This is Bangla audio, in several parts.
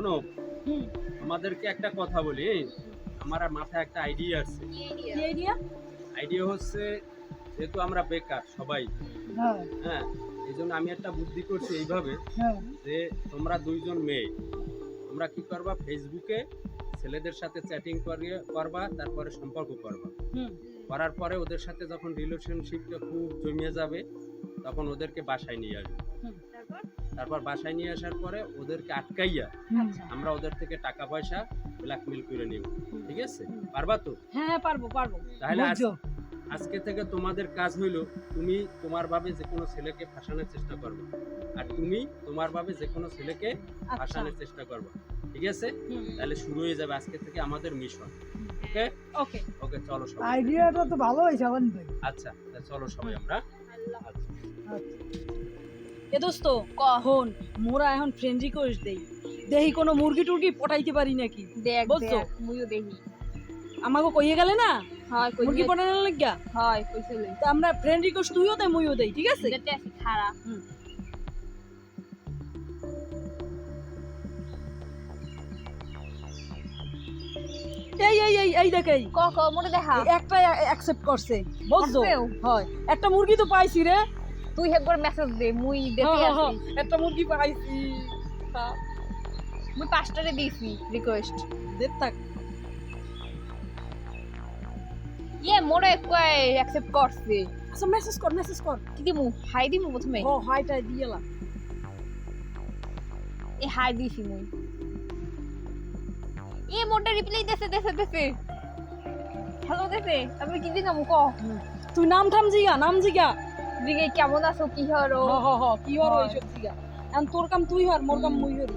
শোনো আমাদেরকে একটা কথা বলি। আমার মাথায় একটা আইডিয়া আছে। আইডিয়া আইডিয়া হচ্ছে যেহেতু আমরা বেকার সবাই হ্যাঁ। হ্যাঁ এই জন্য আমি একটা বুদ্ধি করছি এইভাবে হ্যাঁ। যে তোমরা দুইজন মেয়ে তোমরা কি করবা? ফেসবুকে ছেলেদের সাথে চ্যাটিং করিয়ে করবা তারপরে সম্পর্ক করবা। করার পরে ওদের সাথে যখন রিলেশনশিপটা খুব জমিয়ে যাবে তখন ওদেরকে বাসায় নিয়ে আসবে। তারপর? বাসায় নিয়ে আসার পরে ওদেরকে আটকাইয়া আচ্ছা। আমরা ওদের থেকে টাকা পয়সা ব্ল্যাকমেল করে নিব। ঠিক আছে? পারবা তো? হ্যাঁ পারব পারব। তাহলে আজ- আজকে থেকে তোমাদের কাজ হইল তুমি তোমার ভাবে যে কোনো ছেলেকে ফাঁসানোর চেষ্টা করবে। আর তুমি তোমার ভাবে যে কোনো ছেলেকে আচ্ছা। ফাঁসানোর চেষ্টা করবে। ঠিক আছে? তাহলে শুরু হয়ে যাবে আজকে থেকে আমাদের মিশন ওকে? ওকে। ওকে চলো সবাই। আইডিয়াটা তো ভালো হয়েছে আচ্ছা তাহলে চলো সবাই আমরা আচ্ছা। এ দোস্ত কখন মোরা এখন ফ্রেন্ড রিকোয়েস্ট দেই। দেহি কোনো মুরগি টুরগি পটাইতে পারি নাকি? দেখ বুঝছ? মুইও দেখি আমাকে কইয়ে গেলে না? হয় কই মুরগি পটানোর লাগিয়া? হয় কইছিল তো আমরা ফ্রেন্ড রিকোয়েস্ট তুইও দে মুইও দেই ঠিক আছে? খারাপ এই এই এই এই দেখ এই। ক ক মোরে দেখা। একটা অ্যাকসেপ্ট করছে বুঝছ? হয়। একটা মুরগি তো পাইছি রে। তুই একবার মেসেজ দে মুই হ্যাঁ, আসি। একটা মুরগি পাইছি। মুই পাঁচটারে দিছি রিকোয়েস্ট দেখ থাক। ইয়ে মোরে কয় অ্যাকসেপ্ট করছে। আচ্ছা মেসেজ কর মেসেজ কর। কি দিমু? হাই দিমু প্রথমে? ও হাইটা দিয়েলাম এ হাই দিছি মুই। এ মোরটা রিপ্লাই দেছে দেছে দেছে। হ্যালো দেছে। তারপরে কি দিলাম? ক। তুই নাম থাম জিগা নাম জিগা। দিকে কেমন আছো? কি হরো? হ হ হ কি হর। ওইসব জিগা? এখন তোর কাম তুই হর মোর কাম মুই হরি।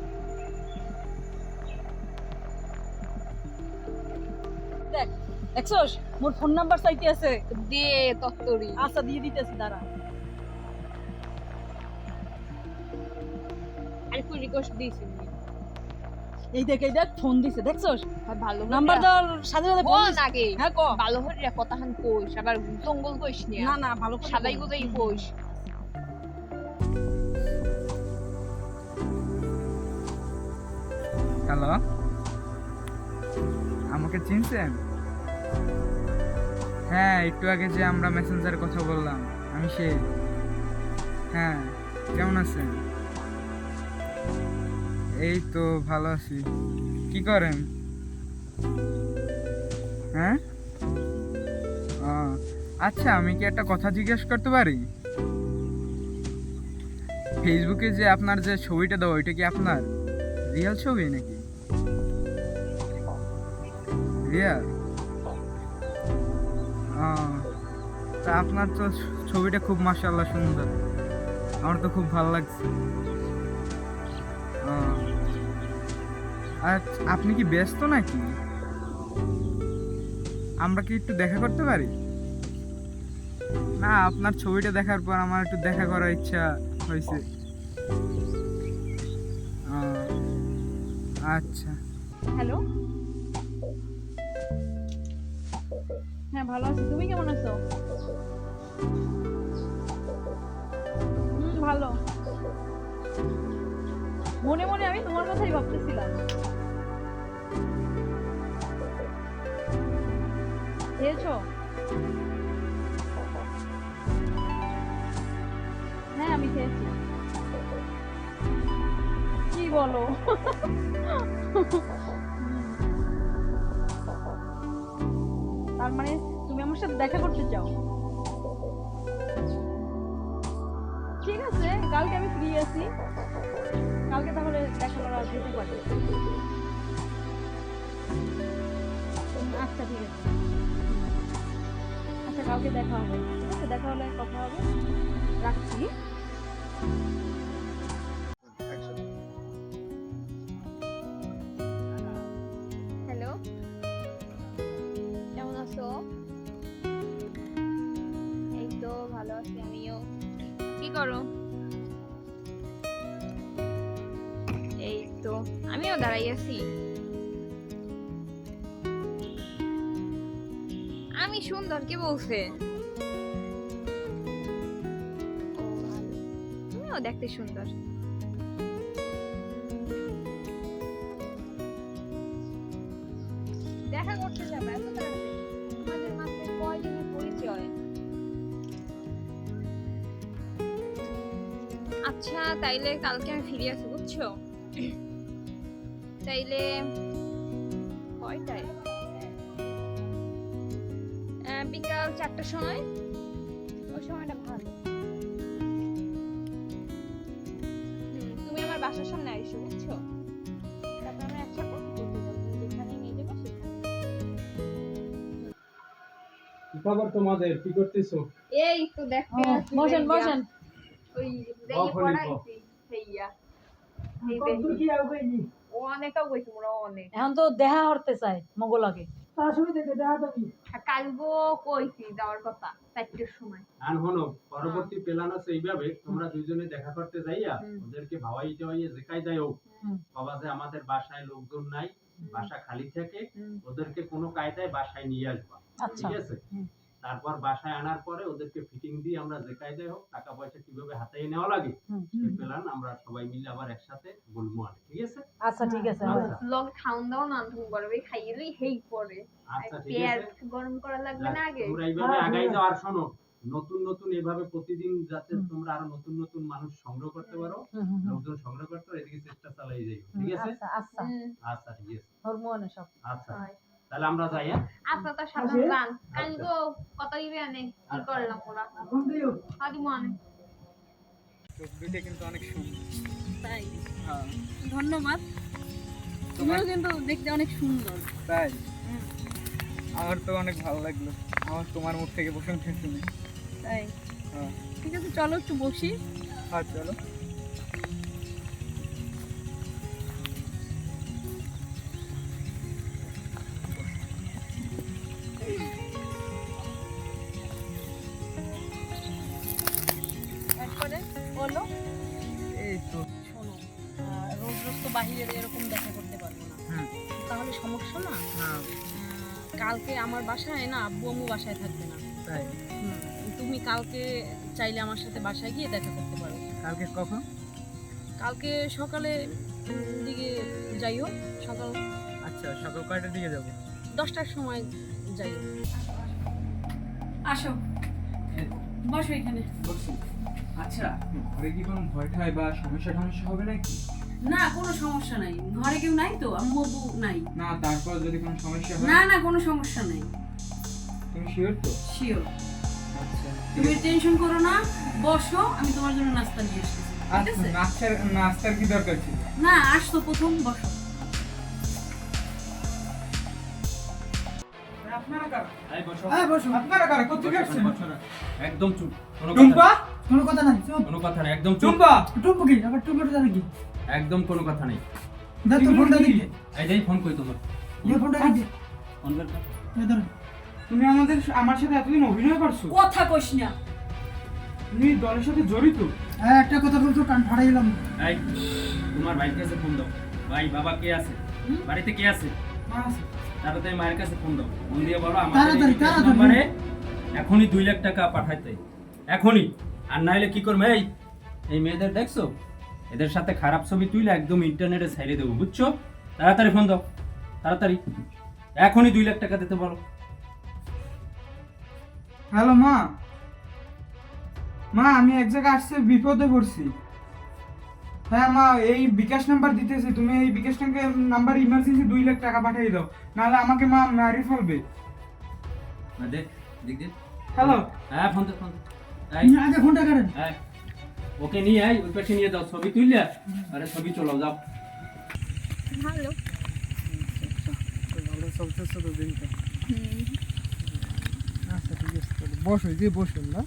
দেখ দেখছস? মোর ফোন নাম্বার চাইতে আছে। দে তত্তরি। আচ্ছা দিয়ে দিতেছি দাঁড়া। আর কই রিকোয়েস্ট দিছি মুই এই দেখ এই দেখ ফোন দিছে দেখছস? ভালো নাম্বার সাথে সাথে ফোন। আগে? হ্যাঁ ক? ভালো হরে কথাখান কইস আবার জঙ্গল কইস নি। না না ভালো করে সাদাই। গোজাই কইস। হ্যালো? আমাকে চিনছেন? হ্যাঁ একটু আগে যে আমরা মেসেঞ্জারে কথা বললাম আমি সেই। হ্যাঁ কেমন আছেন? এই তো ভালো আছি। কি করেন? হ্যাঁ? আচ্ছা আমি কি একটা কথা জিজ্ঞেস করতে পারি? ফেসবুকে যে আপনার যে ছবিটা দেওয়া, ওইটা কি আপনার? রিয়েল ছবি নাকি? রিয়াল? তা আপনার তো ছবিটা খুব মাশাআল্লাহ সুন্দর। আমার তো খুব ভালো লাগছে। আপনি কি ব্যস্ত নাকি? আমরা কি একটু দেখা করতে পারি? না, আপনার ছবিটা দেখার পর আমার একটু দেখা করার ইচ্ছা হয়েছে। আচ্ছা। হ্যালো? হ্যাঁ ভালো আছি। তুমি কেমন আছো? হুম, ভালো। মনে মনে আমি তোমার কথাই ভাবতেছিলাম। খেয়েছো? হ্যাঁ আমি খেয়েছি। কি বলো? তার মানে তুমি আমার সাথে দেখা করতে চাও? ঠিক আছে, কালকে আমি ফ্রি আছি। কালকে তাহলে দেখা করা যেতে পারে। আচ্ছা ঠিক আছে। আচ্ছা কালকে দেখা হবে। ঠিক আছে, দেখা হলে কথা হবে। রাখছি। আমিও দাঁড়াই আছি। আমি সুন্দর কে বলছে। তুমিও দেখতে সুন্দর। দেখা করতে যাবে, এত আচ্ছা তাইলে কালকে আমি ফিরে আসি, বুঝছ? তাইলে কয়টায়? বিকাল চারটার সময়? ওই সময়টা ভালো। তুমি আমার বাসার সামনে আইসো বুঝছ? তারপর আমরা একসাথে ঘুরতে যাব। তুমি যেখানে নিয়ে যাবে সেখানে খবর তোমাদের কি করতেছো? এই তো আছি বসেন বসেন। ওই দেখি। পড়াইছি ভাইয়া। এই দেখি। ও মোরা অনেক। এখন তো দেখা হরতে চাই মগলাকে আর কালগো কইছি যাওয়ার কথা চারটের সময়। আর হনো পরবর্তী প্ল্যান আছে এইভাবে তোমরা দুইজনে দেখা করতে যাইয়া ওদেরকে যেখাই যাই হোক বাবা যে আমাদের বাসায় লোকজন নাই বাসা খালি থাকে। ওদেরকে কোনো কায়দায় বাসায় নিয়ে আসবা। আচ্ছা। ঠিক আছে। তারপর বাসায় আনার পরে ওদেরকে ফিটিং দিয়ে আমরা যে কায়দায় হোক টাকা পয়সা কীভাবে হাতায় নেওয়া লাগে। সেই প্ল্যান আমরা সবাই মিলে আবার একসাথে বলব আর ঠিক আছে? আচ্ছা ঠিক আছে আচ্ছা। লগ খাওন দাও না তুমি গরমে খাইয়েলেই হেই পরে আচ্ছা ঠিক পেঁয়াজ আছে গরম করা লাগবে না আগে? তোমরা এইভাবে হ্যাঁ, আগাই হ্যাঁ। যাও আর শোনো। নতুন নতুন এভাবে প্রতিদিন যাতে তোমরা আরও নতুন নতুন মানুষ সংগ্রহ করতে পারো। লোকজন সংগ্রহ করতে পারো এদিকে চেষ্টা চালাই যাই ঠিক আছে? আচ্ছা আচ্ছা। আচ্ছা ঠিক আছে। হরমোনে সব। আচ্ছা। তাহলে আমরা যাই হ্যাঁ? আচ্ছা তো সাবধান যান। কালগো কত দিবে আনে কি আচ্ছা। করলাম ওরা? আদি মনে দুইটা কিন্তু অনেক সুন্দর। তাই? হ্যাঁ। ধন্যবাদ। তুমিও কিন্তু দেখতে অনেক সুন্দর। তাই? আমার তো অনেক ভালো লাগল। আমার তোমার মুখ থেকে প্রশংসা শুনে। তাই? হ্যাঁ। ঠিক আছে চলো একটু বসি। হ্যাঁ চলো। কালকে আমার বাসায় না আব্বু আম্মু বাসায় থাকবে না। তাই? তুমি কালকে চাইলে আমার সাথে বাসায় গিয়ে দেখা করতে পারো। কালকে কখন? কালকে সকালে দিকে যাই হোক সকাল আচ্ছা সকাল কয়টার দিকে যাব? দশটার সময় যাইও। আসো। বসো এখানে। আচ্ছা ঘরে কি কোনো ভয় ঠায় বা সমস্যা টমস্যা হবে নাকি? না কোনো সমস্যা নাই। ঘরে কেউ নাই তো? আম্মু আব্বু নাই? না তারপর যদি কোনো সমস্যা হয়? না না কোনো সমস্যা নাই। তুমি শিওর তো? শিওর আচ্ছা। তুমি টেনশন করো না বসো আমি তোমার জন্য নাস্তা নিয়ে আসছি ঠিক আচ্ছা আছে? নাস্তার নাস্তার কি দরকার ছিল? না আসতো প্রথম বসো। আপনারা কারা? এই বসো। বসো। আপনারা কারা? কোথেকে আসছেন? একদম চুপ। কোনো কথা কোনো কথা নাই। চুপ কোনো কথা নেই একদম চুপ। টুম্পা? টুম্পু কি? আবার টুম্পুর জানে কি? একদম কোনো কথা নেই। দে তোর ফোনটা দিকে এই যে ফোন কই তোমার। দে ফোনটা দিকে ফোন কর। দে ধর। তুমি আমাদের আমার সাথে এতদিন অভিনয় করছ? কথা কইস না। তুমি দলের সাথে জড়িত? হ্যাঁ একটা কথা বলছো কান এই তোমার ভাইয়ের কাছে ফোন দাও। ভাই বাবা কে আছে? বাড়িতে কে আছে? তাড়াতাড়ি মায়ের কাছে ফোন দাও। ফোন দিয়ে বলো আমাদের তাড়াতাড়ি, তাড়াতাড়ি। এখনই দুই লাখ টাকা পাঠাইতে। এখনই। আর না হলে কি করবে? এই এই মেয়েদের দেখছ? এদের সাথে খারাপ ছবি তুইলে একদম ইন্টারনেটে ছাইড়ে দেবো বুঝছ? তাড়াতাড়ি ফোন দাও তাড়াতাড়ি। এখনই দুই লাখ টাকা দিতে বলো। হ্যালো মা। মা আমি এক জায়গায় আসছে বিপদে পড়ছি। হ্যাঁ মা এই বিকাশ নাম্বার দিতেছি তুমি এই বিকাশ নাম্বার ইমার্জেন্সি দুই লাখ টাকা পাঠিয়ে দাও। নাহলে আমাকে মা মারি ফেলবে। দেখ হ্যালো। হ্যাঁ ফোন ফোন। আগে ফোনটা কাটেন। এই, ওকে নিয়ে আয় ওই পাশে নিয়ে যাও ছবি তুললে আরে ছবি চলো যাও। ভালো। ভালো চলতেছে তো দিনটা। আচ্ছা ঠিক আছে বসো যে বসুন না?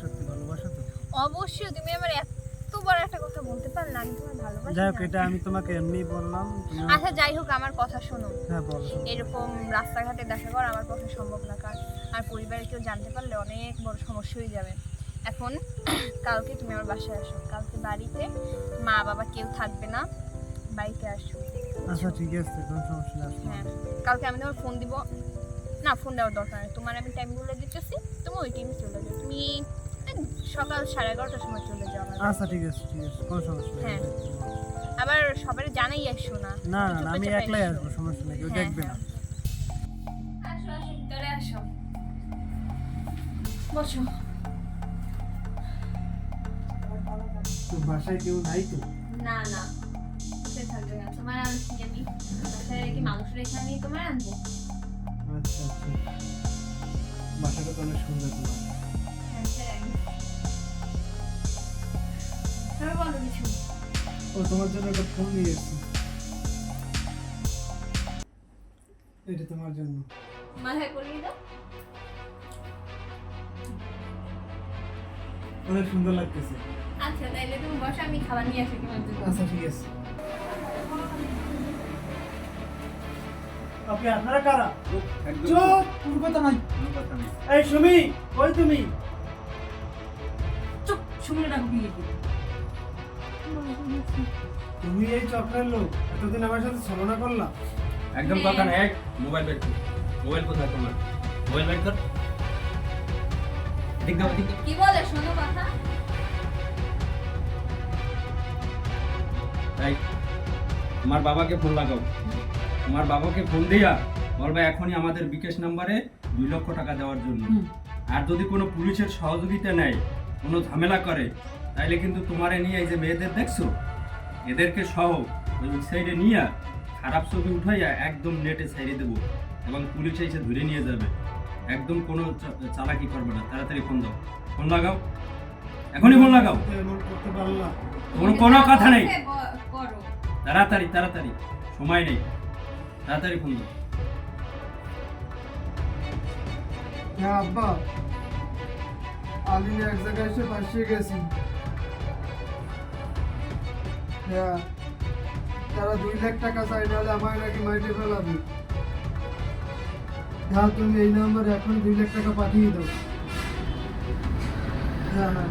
সত্যি ভালোবাসা তো? অবশ্যই তুমি আমার এত বড় একটা কথা বলতে পারলে আমি তোমার ভালোবাসি যাই হোক এটা আমি তোমাকে এমনি বললাম আচ্ছা যাই হোক আমার কথা শোনো। হ্যাঁ বলো এরকম রাস্তাঘাটে দেখা করা আমার পক্ষে সম্ভব না কারণ আর পরিবারে কেউ জানতে পারলে অনেক বড় সমস্যা হয়ে যাবে। এখন কালকে তুমি আমার বাসায় আসো। কালকে বাড়িতে মা বাবা কেউ থাকবে না বাড়িতে আসো। আচ্ছা ঠিক আছে কোনো সমস্যা নেই হ্যাঁ কালকে আমি তোমার ফোন দিব। না ফোন দেওয়ার দরকার নেই। তোমার আমি টাইম বলে দিতেছি তুমি ওই টাইমে চলে যাও। তুমি সকাল সাড়ে এগারোটার সময় চলে যাও আচ্ছা ঠিক আছে ঠিক আছে কোনো সমস্যা নেই। হ্যাঁ। আবার সবার জানাই আসো না। না না আমি একলাই। আসব সমস্যা নেই কেউ হ্যাঁ, দেখবে না। হ্যাঁ। আসো আসো ভিতরে আসো। বসো। বাসায় কেউ নাই তো? না না সে থাকবে না। তোমার আনছি আমি বাসায় কি মানুষ রেখে আমি তোমার আনব। আচ্ছা আচ্ছা। বাসাটা তো অনেক সুন্দর তোমার। তারপর বলো কিছু। ও তোমার জন্য একটা ফোন নিয়ে এসেছি। এটা তোমার জন্য। মাথায় করিয়ে দাও। অনেক সুন্দর লাগতেছে। আচ্ছা তাইলে তুমি বসো আমি খাবার নিয়ে আসি তোমার জন্য। আচ্ছা ঠিক আছে। আপনি আপনারা কারা? চুপ কোনো কথা নাই। কোনো কথা নেই। এই সুমি কই তুমি? চুপ শুনে রাখো কি তুমি এই চক্রের লোক এতদিন আমার সাথে ছলনা করলা। একদম কথা নেই এই, মোবাইল বের কর। মোবাইল কোথায় তোমার? মোবাইল বের কর। কি বলে শোনো কথা। তাই তোমার বাবাকে ফোন লাগাও। আমার বাবাকে ফোন দিয়া বলবে এখনই আমাদের বিকাশ নাম্বারে দুই লক্ষ টাকা দেওয়ার জন্য। আর যদি কোনো পুলিশের সহযোগিতা নেয় কোনো ঝামেলা করে তাইলে কিন্তু তোমারে নিয়ে এই যে মেয়েদের দেখছ? এদেরকে সহ ওই সাইডে নিয়ে খারাপ ছবি উঠাইয়া একদম নেটে সাইডে দেবো এবং পুলিশ এসে ধরে নিয়ে যাবে। একদম কোনো চা- চালাকি করবে না। তাড়াতাড়ি ফোন দাও। ফোন লাগাও। এখনই ফোন লাগাও। কোনো কোনো কথা নেই। করো। তাড়াতাড়ি তাড়াতাড়ি। সময় নেই। তাড়াতাড়ি ফোন দাও। হ্যাঁ আব্বা। আলিনে এক জায়গায় এসে ফাঁসিয়ে গেছি। হ্যাঁ। তারা দুই লাখ টাকা চাই নাহলে আমার নাকি মাইটে ফেলাবে। হ্যাঁ তুমি এই নাম্বারে এখন দুই লাখ টাকা পাঠিয়ে দাও। হ্যাঁ হ্যাঁ।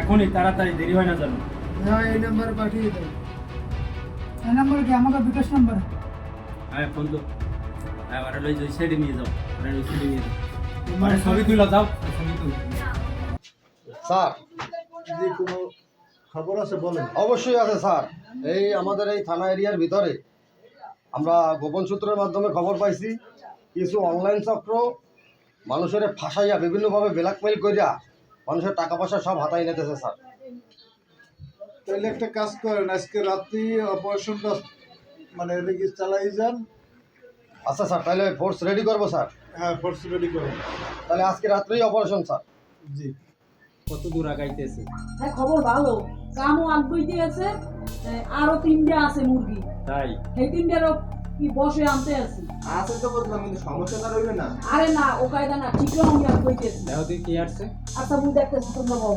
এখনই তাড়াতাড়ি দেরি হয় না জানো হ্যাঁ এই নাম্বারে পাঠিয়ে দাও। এই নাম্বার কি আমাকে বিকাশ নাম্বার। হ্যাঁ ফোন তো। হ্যাঁ লই ওই সাইডে নিয়ে যাও। ওই সাইডে নিয়ে যাও। মানে ছবি তুলো যাও ছবি তুলো স্যার যদি কোনো খবর আছে বলেন। অবশ্যই আছে স্যার। এই আমাদের এই থানা এরিয়ার ভিতরে আমরা গোপন সূত্রের মাধ্যমে খবর পাইছি কিছু অনলাইন চক্র মানুষের ফাঁসাইয়া বিভিন্নভাবে ব্ল্যাকমেইল করিয়া মানুষের টাকা পয়সা সব হাতাই নিতেছে স্যার। তাহলে একটা কাজ করেন আজকে রাত্রি অপারেশনটা মানে এদিকে চালাই যান। আচ্ছা স্যার তাহলে ফোর্স রেডি করব স্যার। হ্যাঁ ফোর্স রেডি করেন। তাহলে আজকে রাত্রেই অপারেশন স্যার। জি। কত দূর আগাইতেছে? হ্যাঁ খবর ভালো। কামও আগ্রহী আছে আরও তিনটা আছে মুরগি। তাই? এই তিনটারও কি বসে আনতে আছি? আছে তো বললাম কিন্তু সমস্যাটা রইবে না। আরে না ও কায়দা না ঠিক রকম আমি কইতেছি দেখো তুই কি আসছে? আচ্ছা মুই দেখতেছি তোমরা বল।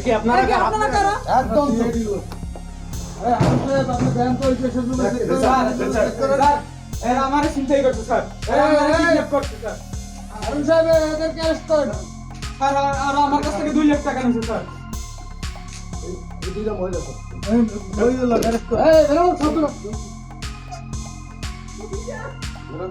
একে আপনারা আরে আপনারা কারা একদম তো। এরা আমার চিন্তাই করছে স্যার এরা আমারে kidnap করছে স্যার স্যার আর- আর আমার কাছ থেকে দুই লাখ টাকা নিয়েছে স্যার এই স্যার করো। বেরোন।